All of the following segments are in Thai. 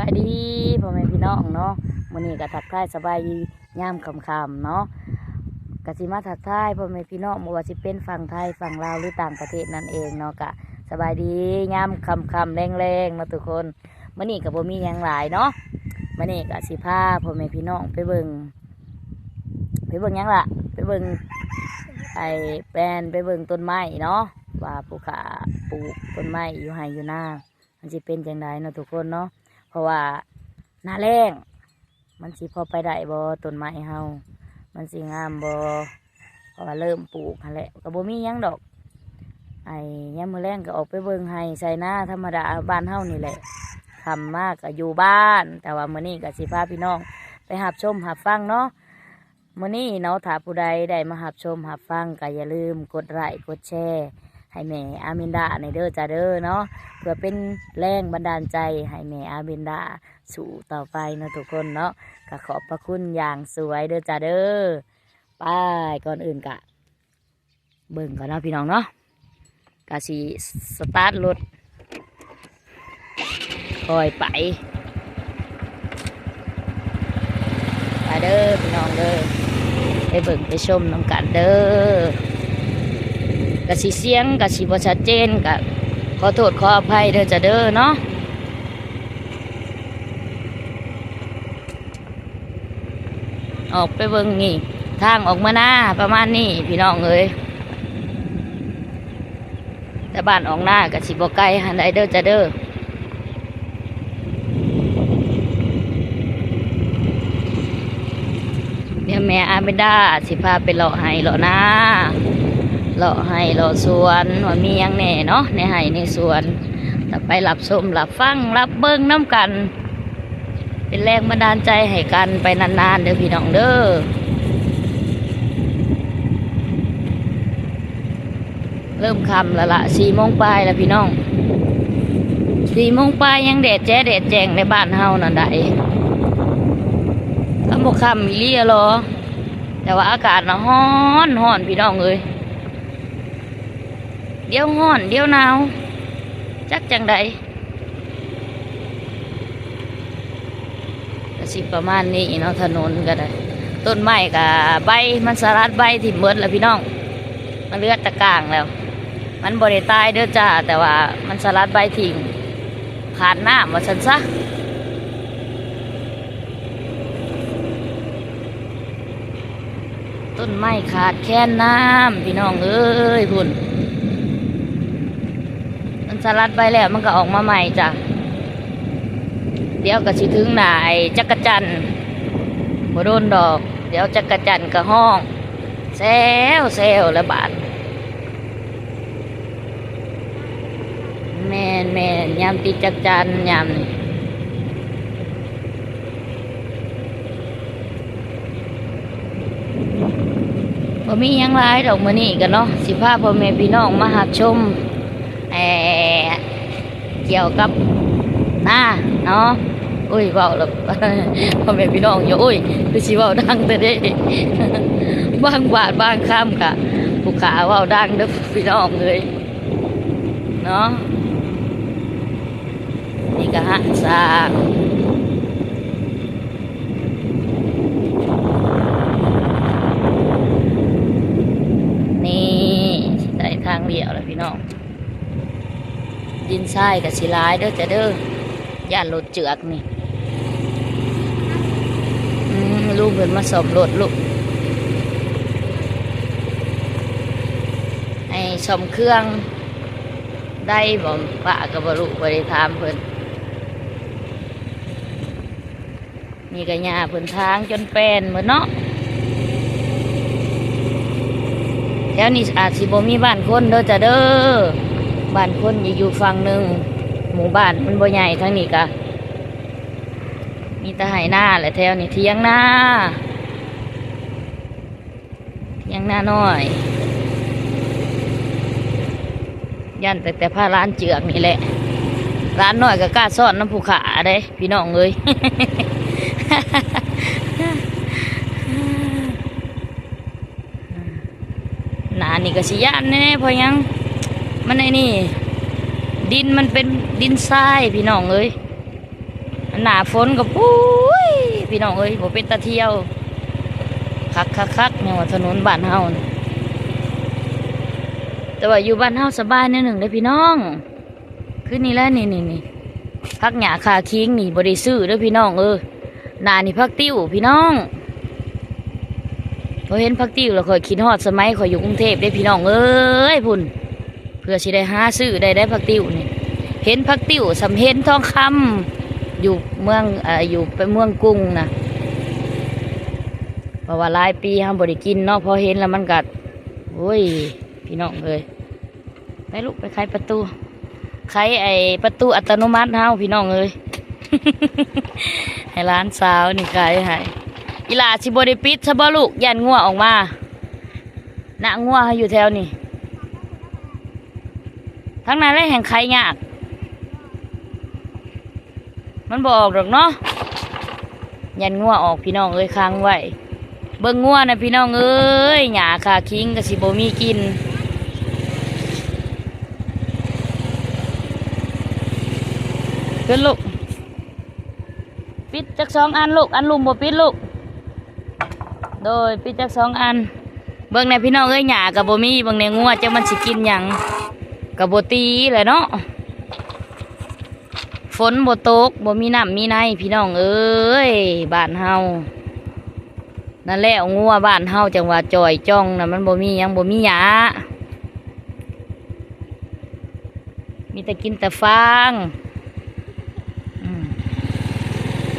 บายดีพ่อแม่พี่น้องเนาะมื้อนี้ก็ทักทายสบายดียามค่ำๆเนาะก็สิมาทักทายพ่อแม่พี่น้องบ่ว่าสิเป็นฝั่งไทยฝั่งลาวหรือต่างประเทศนั่นเองเนาะก็สบายดียามค่ำๆแรงๆเนาทุกคนมื้อนี้ก็บ่มีหยังหลายเนาะมื้อนี้ก็สิพาพ่อแม่พี่น้องไปเบิ่งไปเบิ่งหยังล่ะ ไปเบิ่งไอ้แปลนไปเบิ่งต้นไม้เนาะว่าผู้ขาปลูกต้นไม้อยู่ไห้อยู่หน้ามันสิเป็นจังไดเนาะทุกคนเนาะ เพราะว่าหน้าแรงมันสิพอไปได้บ่ต้นไม้เฮา มันสิงามบ่เพราะว่าเริ่มปลูกหั่นแหละก็บ่มีหยังดอก ไอ้ยามมื้อแรงก็ออกไปเบิ่งให้ใส่หน้าธรรมดาบ้านเฮานี่แหละทำมากก็อยู่บ้าน แต่ว่ามื้อนี้ก็สิพาพี่น้อง ไปหับชมหับฟังเนาะมื้อนี้เนาะถ้าผู้ใดได้มาหับชมหับฟังก็อย่าลืมกดไลค์กดแชร์ ให้แม่อามินดาในเด้อจ้าเด้อเนาะเพื่อเป็นแรงบันดาลใจให้แม่อาเบนดาสู่ต่อไปนะทุกคนเนาะก็ขอบพระคุณอย่างสวยเด้อจ้าเด้อไปก่อนอื่นกะ เบิ่งก่อนนะพี่น้องเนาะกะสีสตาร์ทรถคอยไปไปเด้อพี่น้องเด้อไปเบิ่งไปชมน้ำกันเด้อ กะสีเสียงกะสีบ่ชัดเจนกะขอโทษขออภัยเด้อจะเด้อเนาะออกไปเบิ่งนี่ ทางออกมาหน้าประมาณนี้พี่น้องเอ้ยแต่บ้านออกหน้ากับสิบไกลหันไดเด้อจะเด้อเดี๋ยแม่อาเบนดาสิพาไปเลาะให้เลาะหน้า เลาะให้เลาะสวนว่ามียังแน่เนาะในไห้ในสวนแต่ไปรับชมรับฟังรับเบิ้งน้ำกัน เป็นแรงบันดาลใจให้กันไปนานๆเด้อพี่น้องเด้อเริ่มคำล้วละสี่โมงปลายล้วพี่น้องสี่โมงปลายยังแดดแจ๊แดดแจงในบ้านเฮานั่นได้ถ้าบกคำอีเลียรอแต่ว่าอากาศน่ะฮ้อนฮ้อนพี่น้องเอ้ย เดี๋ยวห้อนเดี๋ยวหนาวจักจังใดสิประมาณนี้เนาะถนนก็ได้ต้นไม้กับใบมันสลัดใบที่เบิดแล้วพี่น้อง มันเลือดตะกางแล้ว มันบริตายเด้อจ้าแต่ว่ามันสลัดใบทิ้งขาดน้ำว่าฉันซะต้นไม้ขาดแคลนน้ำพี่น้องเอ้ยพุ่น สลัดไปแล้วมันก็ออกมาใหม่จ้ะ เดี๋ยวก็สิถึงหนายจักรจันทร์บ่โดนดอก เดี๋ยวจักรจันทร์ก็ห้องแซวแซวแล้วบาดแม่นแม่นยามติจักรจันทร์ยามนี่บ่มียังหลายดอกมื้อนี้กันเนาะสิพาพ่อแม่พี่น้องมาหับชม เอ่อเกี่ยวกับหน้าเนาะอุ้ยเบาแล้วพ่อแม่พี่น้องอยู่อุ้ยคือสิเว้าดังแต่เด้บางบาทบางคำกะผู้ขาว้าดังเด้อพี่น้องเลยเนาะนี่ก็หักซากนี่ใส่ทางเดียวแล้วพี่น้อง ดินทรายกับสิลายเด้อจะเด้อย่านรถเจือกนี่ลูกเพิ่นมาสอบรถลูกไอ้สมเครื่องได้บ่ปะกับบลูกบริถามเพิ่นมีกระยาเพิ่นทางจนแปลนเหมือนเนาะแถวนี้อาจสิบ่มีบ้านคนเด้อจะเด้อ บ้านคนอยู่ฝั่งหนึ่งหมู่บ้านมันบ่ใหญ่ทั้งนี้กะมีต่ไหหน้าแหละแถวนี้เทียงหน้าเทียงหน้าน้อย ยันแต่แต่ผ้าร้านเจือกนี่แหละ ร้านน้อยก็กล้าซ่อนน้ำผูขาเด้พี่น้องเอ้ยหนานี่ก็สิย่านแน่เพราะยัง มันไอ้นี่ ดินมันเป็นดินทรายพี่น้องเอ้ยหนาฝนกับปุ้ยพี่น้องเอ้ยบ่เป็นตาเที่ยว คักคักคักเนี่ยว่าถนนบ้านเฮาแต่ว่าอยู่บ้านเฮาสบายแนิดหนึ่งเลยพี่น้องคือนี่แหละนี่นี่นี่พักหยาคาคิงนี่บริซื้อเด้อพี่น้องเออหนานี่พักติ้วพี่น้องพอเห็นพักติ้วแล้วคอยคิดฮอดสมัยคอยอยู่กรุงเทพได้พี่น้องเอ้ยพุ่น พื่อสิได้หาซื้อได้ได้พักติ้วนี่เห็นพักติ้วสำเห็นทองคำอยู่เมืองอ่ออยู่ไปเมืองกรุงนะเพราะว่าหลายปีห้ามบริกินเนาะพอเห็นแล้วมันกัดโอ้ยพี่น้องเลยไปลูกไปไขประตูไขไอประตูอัตโนมัติเฮาพี่น้องเลยให้ร้านสาวนี่ไขให้อีหลาสิบริปิดซะบ่ลูกยันงัวออกมาหน้างัวอยู่แถวนี่ ทั้งนั้นเลยแห่งไขยาก มันบออกหรอกเนาะยันงัวออกพี่น้องเอ้ยค้างไว้เบิ่งงัวนะพี่น้องเอ้ยหญ้าขาคิงก็สิบ่มีกินขึ้นลูกปิดจักสองอันลูกอันลุมบ่ปิดลูกโดยปิดจักสองอัน เบิ่งในพี่น้องเอ้ยหญ้ากับโบมีเบิ่งในงัวจักมันสิกินหยัง กับบ่ตีแหละเนาะฝนบ่ตกบ่มีน้ำมีในพี่น้องเอ้ยบ้านเฮานั่นแหละงัวบ้านเฮาจังหว่าจอยจ้องนะมันบ่มียังบ่มีหยามีแต่กินแต่ฟาง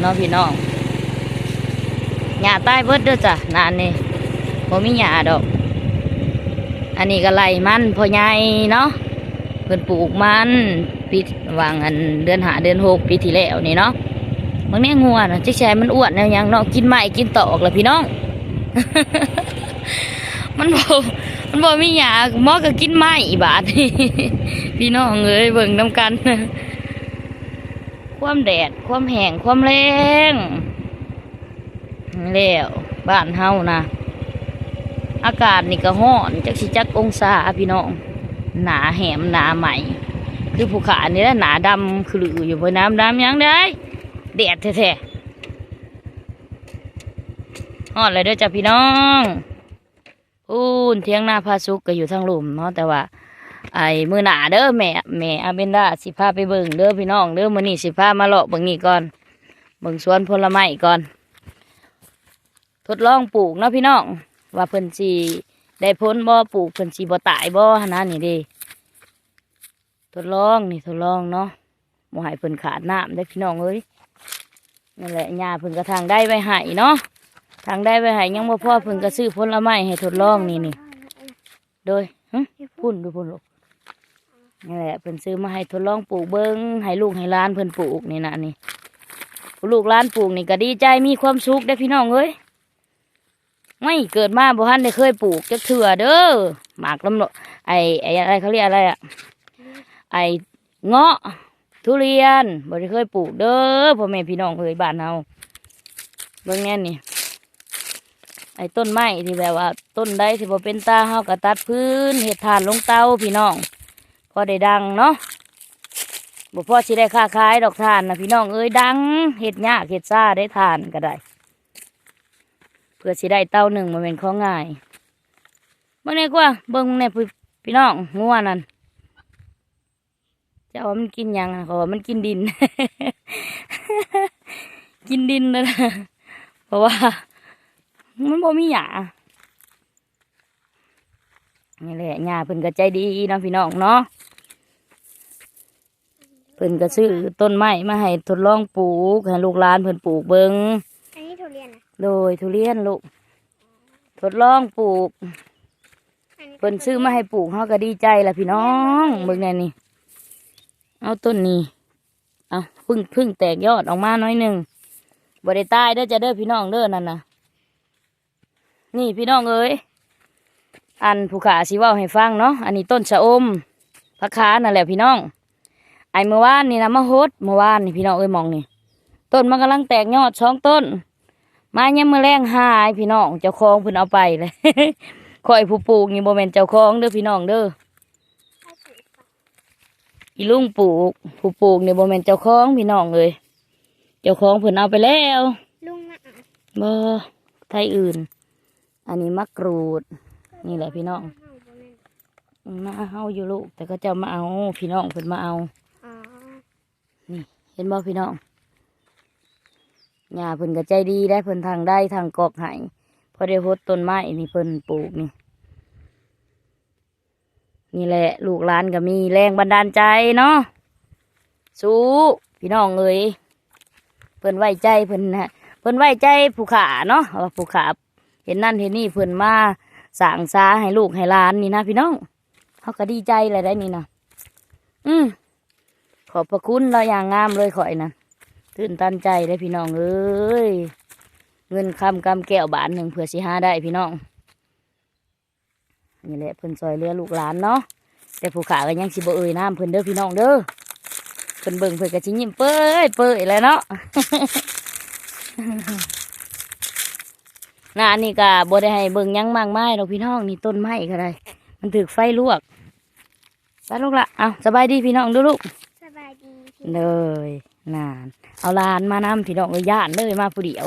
เน้องพี่น้องหญ้าใต้เบิดเด้อจ้ะนานนี่บ่มีหญ้าดอกอันนี้ก็ไล่มันพ่อใหญ่เนาะ เพิ่นปลูกมันปีวางอันเดือนหาเดือนหกปีที่แล้วนี่เนาะบางแน่งัวนะจิกแชมันอ้วนแนวหยังเนาะกินไม้กินตอกแหละพี่น้อง มันบอมันบอมีหยาหมอก็กินไม้อีบาทพี่น้องเอ้ยเบิ่งน้ำกันความแดดความแห้งความแรงแล้วบ้านเฮานะอากาศนี่ก็ร้อนจักสิจักองศาพี่น้อง หนาแหมหนาใหม่ คือภูเขาอันี่แหละหนาดำคืออยู่บนน้ำดำยังได้แดดแท้ๆฮอดเลยเด้อจ้ะพี่น้องพูนเที่ยงหน้าพาสุกก็อยู่ทางหลุมเนาะแต่ว่าไอ้มือหนาเด้อแม่แม่อาเบนดาสิพาไปเบิ่งเด้อพี่น้องเด้อมื้อนี้สิพามาเลาะเบิ่งนี่ก่อนเบิ่งสวนผลไม้ก่อน ทดลองปลูกเนาะพี่น้อง ว่าเพิ่นสิ ได้พ้นบ่ปลูกเพิ่นสิบ่ตายบ่หั้นะนี่เด้ทดลองนี่ทดลองเนาะบ่ให้เพิ่นขาดน้ำได้พี่น้องเอ้ยนั่นแหละยาเพิ่นก็ทางได้ไว้ให้เนาะทางได้ไว้ห้ยังบ่พอเพิ่นก็ซื้อผลไม้ให้ทดลองนี่นี่โดยพุ่นดูพุ่นลูกนั่แหละเพิ่นซื้อมาให้ทดลองปลูกเบิ่งให้ลูกให้ล้านเพิ่นปลูกนี่นะนี่ลูกล้านปลูกนี่ก็ดีใจมีความสุขได้พี่น้องเอ้ย ไม่เกิดมาบ่ทันได้เคยปลูกจักเถื่อเด้อหมากลำโนไอไออะไรเขาเรียกอะไรอะไอเงาะ ทุเรียนบ่ได้เคยปลูกเด้อพ่อแม่พี่น้องเอ้ยบ้านเฮาเบิ่งแน่นี่ไอ้ต้นไม้ที่แบบว่า ต้นใดที่บ่เป็นตาเฮาก็ตัดพื้นเฮ็ดทานลงเตาพี่น้องพอได้ดังเนาะบ่พอสิได้ค้าขายดอกทานนะพี่น้องเอ้ยดังเฮ็ดยาเฮ็ดซ่าได้ทานก็ได้ พื่อสิได้เตาหนึ่งมาเป็นข้อง่ายเบิ่งแน่กว่าเบิ่งแน่พี่พี่น้องงัวนั่นจะว่ามันกินยังอะขาว่ามันกินดิน กินดินเลยนะเพราะว่า มันบ่มีหยานี่แหละหญ้าเพิ่นก็ใจดีนะพี่น้องเนาะเพิ่นก็ซื้อต้นไม้มาให้ทดลองปลูกให้ลูกหลานเพิ่นปลูกเบิงอั โดยทุเรียนลูกทดลองปลูกอันนี้เพิ่นซื้อมาให้ปลูกเฮาก็ดีใจละพี่น้องเบิ่งแน่นี่เอาต้นนี้เอาพึ่งพึ่งแตกยอดออกมาหน้อยหนึ่งบ่ได้ตายเด้อจะเด้อพี่น้องเด้อนั่นนะนี่พี่น้องเอ้ยอันผู้ขาสิเว้าให้ฟังเนาะอันนี้ต้นชะอมพักขานั่นแหละพี่น้อง ไอเมื่อวานนี่นะมาโฮดเมื่อวานนี่พี่น้องเอ้ยมองนี่ต้นมันกำลังแตกยอดสองต้น มายังมือแรงหายพี่น้องเจ้าของเพิ่นเอาไปเลยคอยผู้ปลูกนี่โมเมนเจ้าของเด้อพี่น้องเด้ออีลุงปลูก ผู้ปลูกนี่โมเมนเจ้าของพี่น้องเลย เจ้าของเพิ่นเอาไปแล้วลุงมาเอาบ่ไทยอื่น อันนี้มะกรูด นี่แหละพี่น้องเอาบ่แม่นมาเฮาอยู่ลูก แต่ก็จะมาเอาพี่น้องเพิ่นมาเอาอ๋อเห็นบ่พี่น้อง ย่าเพิ่นก็ใจดีได้เพิ่นทางได้ทางกอกให้พอได้พดต้นไม้นี่เพิ่นปลูกนี่นี่แหละ ลูกหลานก็มีแรงบันดาลใจเนาะสู้พี่น้องเอ้ยเพิ่นไว้ใจเพิ่นนะเพิ่นไว้ใจผู้ขาเนาะว่าผู้ขาเห็นนั่นเห็นนี่เพิ่นมาสร้างซาให้ลูกให้หลานนี่นะพี่น้องเขาก็ดีใจเลยได้นี่นะอืมขอบพระคุณเราอย่างงามเลยข่อยนะ ตื่นตันใจได้พี่น้องเอ้ยเงินคำกำแก้วบาทหนึ่งเผื่อสิหาได้พี่น้องนี่แหละเพิ่นซอยเรือลูกหลานเนาะแต่ผู้ขาก็ยังสิบ่เอ่ยน้ำเพิ่นเด้อพี่น้องเด้อเพิ่นเบิ่งเพิ่นก็สิยิ้มเป้ยเป้ยแหล้วเนาะหน้านี่ก็บ่ได้ให้เบิ่งหยังมากมายดอกพี่น้องนี่ต้นไม้ก็ได้ มันถูกไฟลวกไปลูกละเอาสบายดีพี่น้องเดูลูกสบายดีพี่เลย นานเอาหลานมานำพี่น้องเลยย่านเลยมาผู้เดียว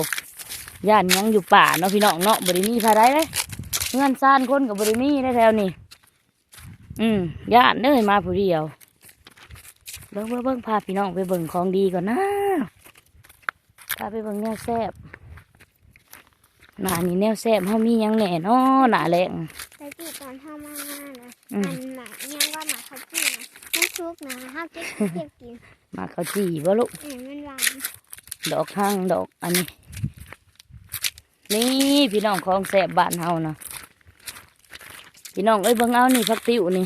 ย่านยังอยู่ป่าเนาะพี่น้องเนาะบริมีพาได้เลยเงินซ่านคนกับบริมีได้แถวนี้อืมย่านเลยมาผู้เดียวเบิ่งเบิ่งเบิ่งพาพี่น้องไปเบิ่งของดีก่อนนะพาไปเบิ่งแนวแซบหนานี่แนวแซบเขามีหยังแหน่เนาะหนาแรงแต่ที่ตอนเข้ามานะอืมอันหมายังว่าหมาเขาจี้นะไม่ ชุกนะห้าเก็บเก็บกินมาเขาจีบ่ลูกเออมันหวานดอกข้างดอกอันนี้ นี่พี่น้องของแสบบ้านเฮานะพี่น้องเอ้ยเบิ่งเอานี่พักติ้วนี่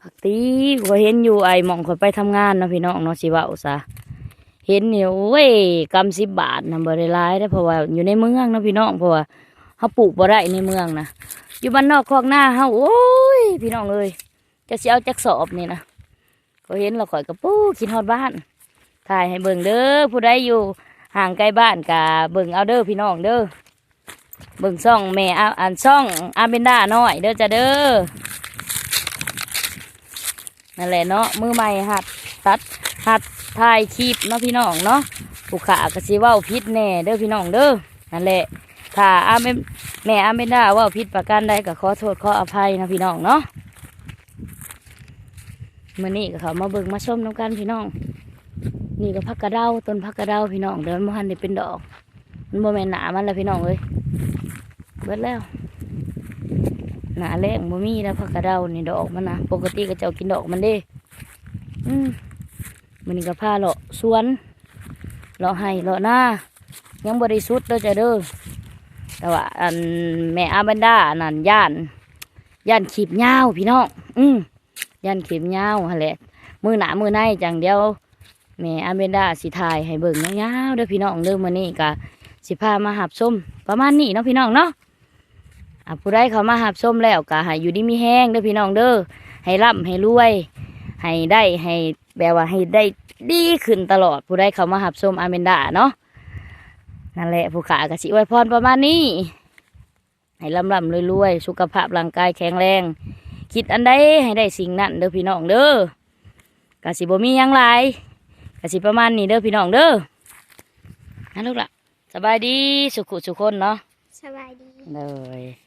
พักติ้วก็เห็นอยู่ไอ้หมองคนไปทำงานเนาะพี่น้องเนาะสิเว่าซะเห็นนี่โอ้ยกำสิบบาทนะบริรายได้อเพราะว่าอยู่ในเมืองเนาะพี่น้องเพราะว่าเขาปลูกบ่ได้ในเมืองนะอยู่บ้านนอกคอกหน้าเฮาโอ้ยพี่น้องเอ้ย จะเสิเอาจักสอบนี่นะก็เห็นเราข่อยกระปู้คิดฮอดบ้าน ถ่ายให้เบิ่งเด้อผู้ใดอยู่ห่างไกลบ้านกะเบิ่งเอาเด้อพี่น้องเด้อเบิ่งซ่องแม่อาอันซ่องอาเบนด้าน้อย เด้อจ้ะเด้อนั่นแหละเนาะมือใหม่หัดตัดหัดถ่ายคลิปเนาะพี่น้องเนาะผู้ขากะสิว้าพิษแน่เด้อพี่น้องเด้อนั่นแหละถ้าอาเมแม่อาเบนด้าว่าพิษประการใดก็ขอโทษขออภัยนะพี่น้องเนาะ มื้อนี้ก็เขามาเบิ่งมาชมน้ำกันพี่น้อง นี่ก็พักกระเดาต้นพักกระเดาพี่น้องเดินมาหันได้เป็นดอก มันโมแมนหนามันแล้วพี่น้องเอ้ยเบิดแล้ว หนาแรงบ่มีแล้วพักกระเดานี่ดอกมันนะปกติก็เจ้ากินดอกมันเด้ อืมมันนี่ก็พาเลาะสวนเลาะให้เลาะหน้า ยังบริสุทธิ์เด้อจ้ะเด้อแต่ว่าอันแม่อาบันดานั่นย่านย่านขีบยาวพี่น้องอืม ย่านขีบยาวแหละมือหนามือในจังเดียวแม่อเบนดาสิถ่ายให้เบิ่งยาวๆเด้อพี่น้องเด้อมื้อนี้ก็สิพามาหับส้มประมาณนี้เนาะพี่น้องเนาะอะผู้ใดเขามาหับส้มแล้วก็ให้อยู่ดีมีแห้งเด้อพี่น้องเด้อให้ร่ำให้รวย ให้ได้ให้แบบว่าให้ได้ดีขึ้นตลอดผู้ใดเขามาหับส้มอาเบนดาเนาะนั่นแหละผู้ขาก็สิอวยพรประมาณนี้ให้ร่ำร่ำรวยๆสุขภาพร่างกายแข็งแรง คิดอันใดให้ได้สิ่งนั้นเด้อพี่น้องเด้อก็สิบ่มีหยังหลายกสิประมาณนี้เด้อพี่น้องเด้อนะลูกละสบายดีสุขุสุคนเนาะสบายดีเลย